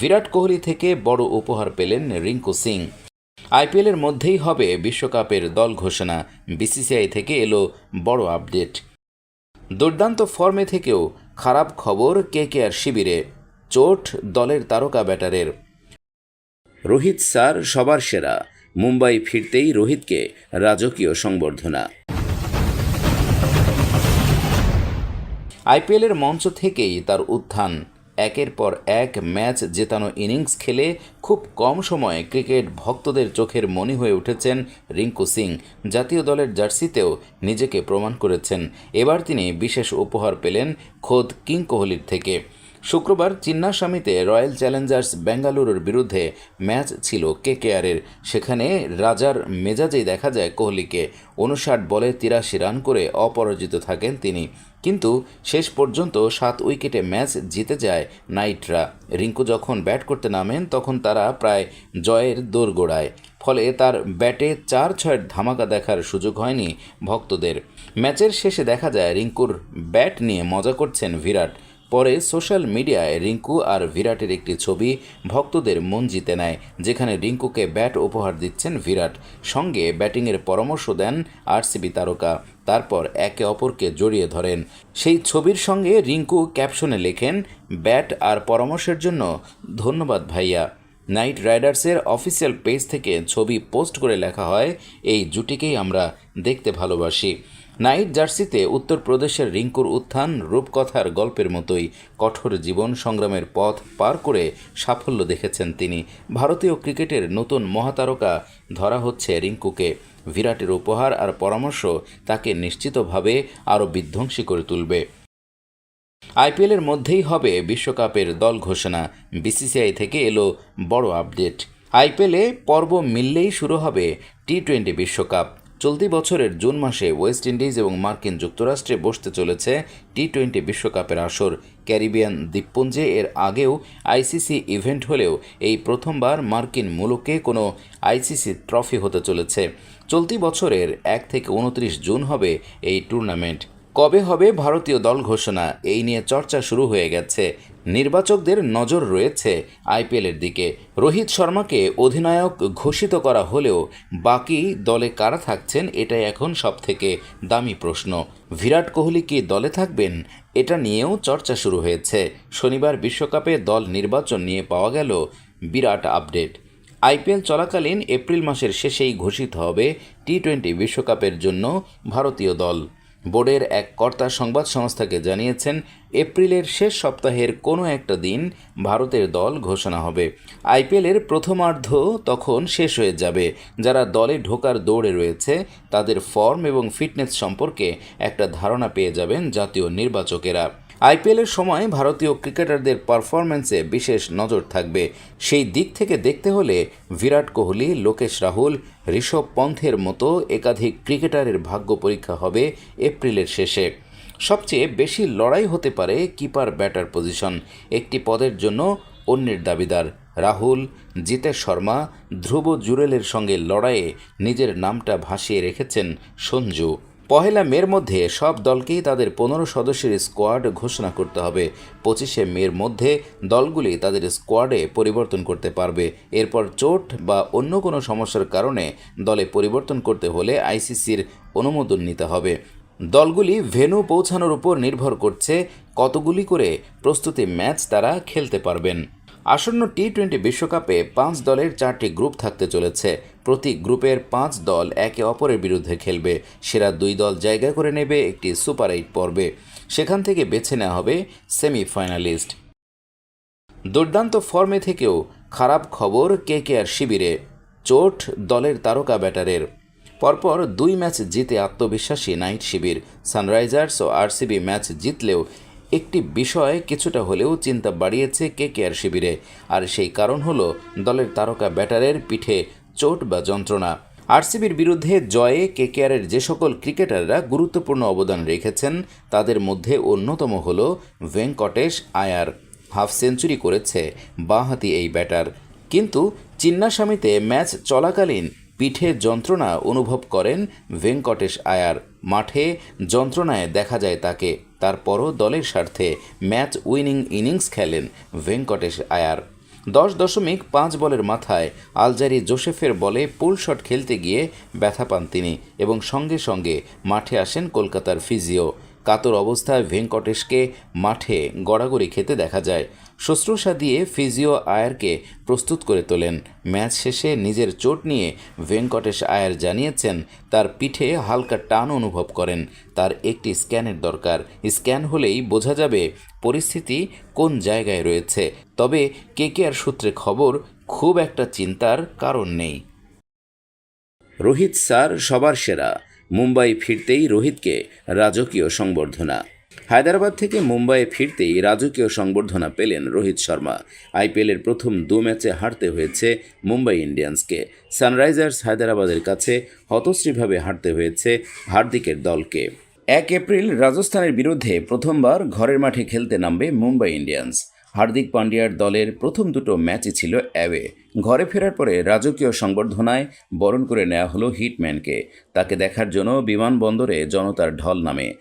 বিরাট কোহলি থেকে বড় উপহার পেলেন রিঙ্কু সিং। আইপিএলের মধ্যেই হবে বিশ্বকাপের দল ঘোষণা। বিসিসিআই থেকে এলো বড় আপডেট। দুর্দান্ত ফর্মে থেকেও খারাপ খবর কেকেআর শিবিরে। চোট দলের তারকা ব্যাটারের। রোহিত স্যার সবার সেরা। মুম্বাই ফিরতেই রোহিতকে রাজকীয় সংবর্ধনা। আইপিএলের মঞ্চ থেকেই তার উত্থান। একের পর এক ম্যাচ জেতানো ইনিংস খেলে খুব কম সময়ে ক্রিকেট ভক্তদের চোখের মনি হয়ে উঠেছেন রিঙ্কু সিং। জাতীয় দলের জার্সিতেও নিজেকে প্রমাণ করেছেন। এবার তিনি বিশেষ উপহার পেলেন খোদ কিং কোহলির থেকে। শুক্রবার চিন্নাস্বামীতে রয়্যাল চ্যালেঞ্জার্স বেঙ্গালুরুর বিরুদ্ধে ম্যাচ ছিল কে কেকেআরের। সেখানে রাজার মেজাজেই দেখা যায় কোহলিকে উনষাট বলে তিরাশি রান করে অপরাজিত থাকেন তিনি। কিন্তু শেষ পর্যন্ত সাত উইকেটে ম্যাচ জিতে যায় নাইটরা। রিঙ্কু যখন ব্যাট করতে নামেন, তখন তারা প্রায় জয়ের দোরগোড়ায়। ফলে তার ব্যাটে চার ছয়ের ধামাকা দেখার সুযোগ হয়নি ভক্তদের। ম্যাচের শেষে দেখা যায় রিঙ্কুর ব্যাট নিয়ে মজা করছেন বিরাট পরে সোশ্যাল মিডিয়ায় রিঙ্কু আর বিরাটের একটি ছবি ভক্তদের মন জিতে নেয়, যেখানে রিঙ্কুকে ব্যাট উপহার দিচ্ছেন বিরাট সঙ্গে ব্যাটিংয়ের পরামর্শ দেন আরসিবি তারকা, তারপর একে অপরকে জড়িয়ে ধরেন। সেই ছবির সঙ্গে রিঙ্কু ক্যাপশনে লেখেন, ব্যাট আর পরামর্শের জন্য ধন্যবাদ ভাইয়া। নাইট রাইডার্সের অফিসিয়াল পেজ থেকে ছবি পোস্ট করে লেখা হয়, এই জুটিকেই আমরা দেখতে ভালোবাসি। নাইট জার্সিতে উত্তরপ্রদেশের রিঙ্কুর উত্থান রূপকথার গল্পের মতোই কঠোর জীবন সংগ্রামের পথ পার করে সাফল্য দেখেছেন তিনি। ভারতীয় ক্রিকেটের নতুন মহাতারকা ধরা হচ্ছে রিঙ্কুকে। বিরাটের উপহার আর পরামর্শ তাকে নিশ্চিতভাবে আরও বিধ্বংসী করে তুলবে। আইপিএলের মধ্যেই হবে বিশ্বকাপের দল ঘোষণা। বিসিসিআই থেকে এলো বড় আপডেট। আইপিএলে পর্ব মিললেই শুরু হবে টি টোয়েন্টি বিশ্বকাপ। চলতি বছরের জুন মাসে ওয়েস্ট ইন্ডিজ এবং মার্কিন যুক্তরাষ্ট্রে বসতে চলেছে টি টোয়েন্টি বিশ্বকাপের আসর। ক্যারিবিয়ান দ্বীপপুঞ্জে এর আগেও আইসিসি ইভেন্ট হলেও এই প্রথমবার মার্কিন মুলুকে কোনো আইসিসি ট্রফি হতে চলেছে। চলতি বছরের এক থেকে উনত্রিশ জুন হবে এই টুর্নামেন্ট। কবে হবে ভারতীয় দল ঘোষণা? এই নিয়ে চর্চা শুরু হয়ে গেছে নির্বাচকদের নজর রয়েছে আইপিএলের দিকে। রোহিত শর্মাকে অধিনায়ক ঘোষিত করা হলেও বাকি দলে কারা থাকছেন এটাই এখন সবথেকে দামি প্রশ্ন। বিরাট কোহলি কি দলে থাকবেন? এটা নিয়েও চর্চা শুরু হয়েছে। শনিবার বিশ্বকাপে দল নির্বাচন নিয়ে পাওয়া গেল বিরাট আপডেট। আইপিএল চলাকালীন এপ্রিল মাসের শেষেই ঘোষিত হবে টি টোয়েন্টি বিশ্বকাপের জন্য ভারতীয় দল। বোর্ডের এক কর্তা সংবাদ সংস্থাকে জানিয়েছেন, এপ্রিলের শেষ সপ্তাহের কোনো একটা দিন ভারতের দল ঘোষণা হবে। আইপিএলের প্রথমার্ধ তখন শেষ হয়ে যাবে। যারা দলে ঢোকার দৌড়ে রয়েছে, তাদের ফর্ম এবং ফিটনেস সম্পর্কে একটা ধারণা পেয়ে যাবেন জাতীয় নির্বাচকেরা। আইপিএলের সময় ভারতীয় ক্রিকেটারদের পারফরম্যান্সে বিশেষ নজর থাকবে। সেই দিক থেকে দেখতে হলে বিরাট কোহলি, লোকেশ রাহুল, ঋষভ পন্থের মতো একাধিক ক্রিকেটারের ভাগ্য পরীক্ষা হবে এপ্রিলের শেষে। সবচেয়ে বেশি লড়াই হতে পারে কিপার ব্যাটার পজিশন। একটি পদের জন্য অন্যের দাবিদার। রাহুল, জিতেশ শর্মা, ধ্রুব জুরেলের সঙ্গে লড়াইয়ে নিজের নামটা ভাসিয়ে রেখেছেন সঞ্জু। পহেলা মের মধ্যে সব দলকেই তাদের পনেরো সদস্যের স্কোয়াড ঘোষণা করতে হবে। পঁচিশে মের মধ্যে দলগুলি তাদের স্কোয়াডে পরিবর্তন করতে পারবে। এরপর চোট বা অন্য কোনো সমস্যার কারণে দলে পরিবর্তন করতে হলে আইসিসির অনুমোদন নিতে হবে। দলগুলি ভেন্যু পৌঁছানোর উপর নির্ভর করছে কতগুলি করে প্রস্তুতি ম্যাচ তারা খেলতে পারবেন। আসন্ন টি টোয়েন্টি বিশ্বকাপে পাঁচ দলের চারটি গ্রুপ থাকতে চলেছে। প্রতি গ্রুপের পাঁচ দল একে অপরের বিরুদ্ধে খেলবে। সেরা দুই দল জায়গা করে নেবে একটি সুপার এইট পর্বে। সেখান থেকে বেছে নেওয়া হবে সেমিফাইনালিস্ট। দুর্দান্ত ফর্মে থেকেও খারাপ খবর কেকেআর শিবিরে। চোট দলের তারকা ব্যাটারের। পরপর দুই ম্যাচ জিতে আত্মবিশ্বাসী নাইট শিবির। সানরাইজার্স ও আরসিবি ম্যাচ জিতলেও একটি বিষয় কিছুটা হলেও চিন্তা বাড়িয়েছে কেকেআর শিবিরে। আর সেই কারণ হলো দলের তারকা ব্যাটারের পিঠে চোট বা যন্ত্রণা। আরসিবির বিরুদ্ধে জয়ে কেকেআরের যে সকল ক্রিকেটাররা গুরুত্বপূর্ণ অবদান রেখেছেন, তাদের মধ্যে অন্যতম হল ভেঙ্কটেশ আয়ার। হাফ সেঞ্চুরি করেছে বাঁহাতি এই ব্যাটার। কিন্তু চিন্নাস্বামীতে ম্যাচ চলাকালীন পিঠে যন্ত্রণা অনুভব করেন ভেঙ্কটেশ আয়ার। মাঠে যন্ত্রণায় দেখা যায় তাকে। তারপরও দলের স্বার্থে ম্যাচ উইনিং ইনিংস খেলেন ভেঙ্কটেশ আয়ার। দশ দশমিক পাঁচ বলের মাথায় আলজারি জোসেফের বলে পুল শট খেলতে গিয়ে ব্যথা পান তিনি এবং সঙ্গে সঙ্গে মাঠে আসেন কলকাতার ফিজিও। কাতর অবস্থায় ভেঙ্কটেশকে মাঠে গড়াগড়ি খেতে দেখা যায়। শুশ্রূষা দিয়ে ফিজিও আয়ারকে প্রস্তুত করে তোলেন। ম্যাচ শেষে নিজের চোট নিয়ে ভেঙ্কটেশ আয়ার জানিয়েছেন, তার পিঠে হালকা টান অনুভব করেন। তার একটি স্ক্যানের দরকার। স্ক্যান হলেই বোঝা যাবে পরিস্থিতি কোন জায়গায় রয়েছে। তবে কেকেআর সূত্রে খবর, খুব একটা চিন্তার কারণ নেই। রোহিত স্যার সবার সেরা। মুম্বাই ফিরতেই রোহিতকে রাজকীয় সংবর্ধনা। হায়দ্রাবাদ থেকে মুম্বাইয়ে ফিরতেই রাজকীয় সংবর্ধনা পেলেন রোহিত শর্মা। আইপিএলের প্রথম দু ম্যাচে হারতে হয়েছে মুম্বাই ইন্ডিয়ান্সকে। সানরাইজার্স হায়দ্রাবাদের কাছে হতশ্রীভাবে হারতে হয়েছে হার্দিকের দলকে। এক এপ্রিল রাজস্থানের বিরুদ্ধে প্রথমবার ঘরের মাঠে খেলতে নামবে মুম্বাই ইন্ডিয়ান্স। হার্দিক পান্ডিয়ার দলের প্রথম দুটো ম্যাচই ছিল অ্যাওয়ে। ঘরে ফেরার পরে রাজকীয় সংবর্ধনায় বরণ করে নেওয়া হলো হিটম্যানকে। তাকে দেখার জন্য বিমানবন্দরে জনতার ঢল নামে।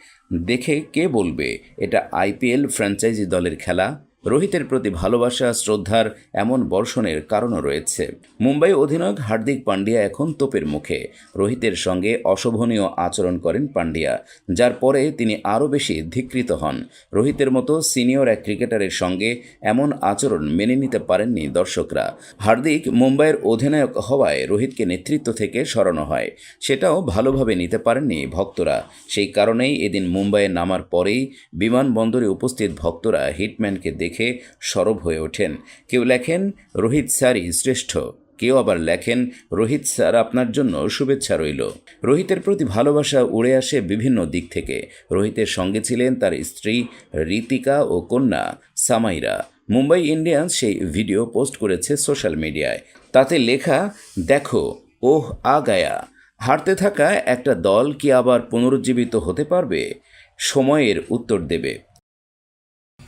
দেখে কে বলবে, এটা আইপিএল ফ্র্যাঞ্চাইজি দলের খেলা? রোহিতের প্রতি ভালোবাসা, শ্রদ্ধার এমন বর্ষণের কারণও রয়েছে। মুম্বাই অধিনায়ক হার্দিক পান্ডিয়া এখন তোপের মুখে। রোহিতের সঙ্গে অশোভনীয় আচরণ করেন পান্ডিয়া, যার পরে তিনি আরও বেশি ধিকৃত হন। রোহিতের মতো সিনিয়র এক ক্রিকেটারের সঙ্গে এমন আচরণ মেনে নিতে পারেননি দর্শকরা। হার্দিক মুম্বাইয়ের অধিনায়ক হওয়ায় রোহিতকে নেতৃত্ব থেকে সরানো হয়। সেটাও ভালোভাবে নিতে পারেননি ভক্তরা। সেই কারণেই এদিন মুম্বাইয়ে নামার পরেই বিমানবন্দরে উপস্থিত ভক্তরা হিটম্যানকে দেখে সরব হয়ে ওঠেন। কেউ লেখেন, রোহিত স্যারই শ্রেষ্ঠ। কেউ আবার লেখেন, রোহিত স্যার আপনার জন্য শুভেচ্ছা রইল। রোহিতের প্রতি ভালোবাসা উড়ে আসে বিভিন্ন দিক থেকে। রোহিতের সঙ্গে ছিলেন তার স্ত্রী রীতিকা ও কন্যা সামাইরা। মুম্বাই ইন্ডিয়ান্স সেই ভিডিও পোস্ট করেছে সোশ্যাল মিডিয়ায়। তাতে লেখা, দেখো, ওহ, আ গায়া। হারতে থাকা একটা দল কি আবার পুনরুজ্জীবিত হতে পারবে? সময়ের উত্তর দেবে।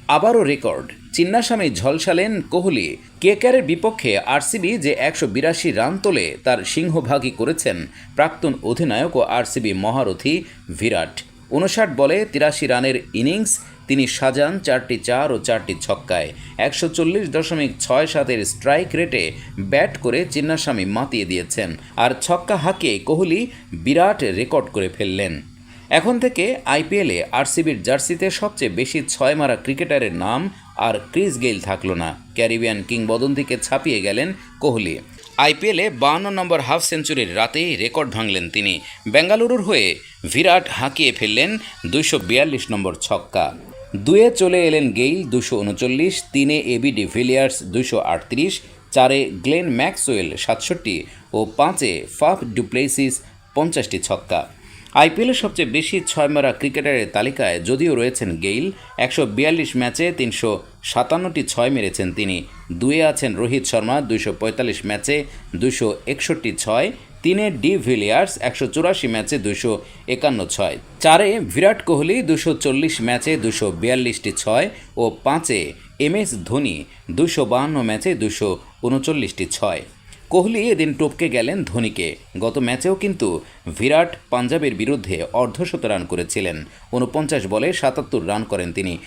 আবারও রেকর্ড। চিন্নাস্বামী ঝলসালেন কোহলি। কেকারের বিপক্ষে আরসিবি যে একশো বিরাশি রান তোলে, তার সিংহভাগই করেছেন প্রাক্তন অধিনায়ক ও আরসিবি মহারথী বিরাট। উনষাট বলে তিরাশি রানের ইনিংস, তিনি সাজান চারটি চার ও চারটি ছক্কায়। একশো চল্লিশ দশমিক ছয় সাতের স্ট্রাইক রেটে ব্যাট করে চিন্নাস্বামী মাতিয়ে দিয়েছেন। আর ছক্কা হাঁকিয়ে কোহলি বিরাট রেকর্ড করে ফেললেন। এখন থেকে আইপিএলে আরসিবির জার্সিতে সবচেয়ে বেশি ছয় মারা ক্রিকেটারের নাম আর ক্রিস গেইল থাকল না। ক্যারিবিয়ান কিংবদন্তিকে ছাপিয়ে গেলেন কোহলি। আইপিএলে বাহান্ন নম্বর হাফ সেঞ্চুরির রাতেই রেকর্ড ভাঙলেন তিনি। বেঙ্গালুরুর হয়ে বিরাট হাঁকিয়ে ফেললেন দুইশো বিয়াল্লিশ নম্বর ছক্কা। দুয়ে চলে এলেন গেইল দুশো উনচল্লিশ, তিনে এবি ডিভিলিয়ার্স দুশো আটত্রিশ, চারে গ্লেন ম্যাক্সওয়েল সাতষট্টি ও পাঁচে ফাফ ডুপ্লেসিস পঞ্চাশটি ছক্কা। আইপিএলের সবচেয়ে বেশি ছয় মারা ক্রিকেটারের তালিকায় যদিও রয়েছেন গেইল, একশো বিয়াল্লিশ ম্যাচে তিনশো সাতান্নটি ছয় মেরেছেন তিনি। দুয়ে আছেন রোহিত শর্মা, দুইশো পঁয়তাল্লিশ ম্যাচে দুশো একষট্টি ছয়। তিনে ডি ভিলিয়ার্স, একশো চুরাশি ম্যাচে দুশো একান্ন ছয়। চারে বিরাট কোহলি দুশো চল্লিশ ম্যাচে দুশো বিয়াল্লিশটি ছয়। ও পাঁচে এম এস ধোনি দুশো বাহান্ন ম্যাচে দুশো উনচল্লিশটি ছয়। কোহলি এদিন টপকে গেলেন ধোনিকে। গত ম্যাচেও কিন্তু বিরাট পাঞ্জাবের বিরুদ্ধে অর্ধশত রান করেছিলেন। উনপঞ্চাশ বলে সাতাত্তর রান করেন তিনি।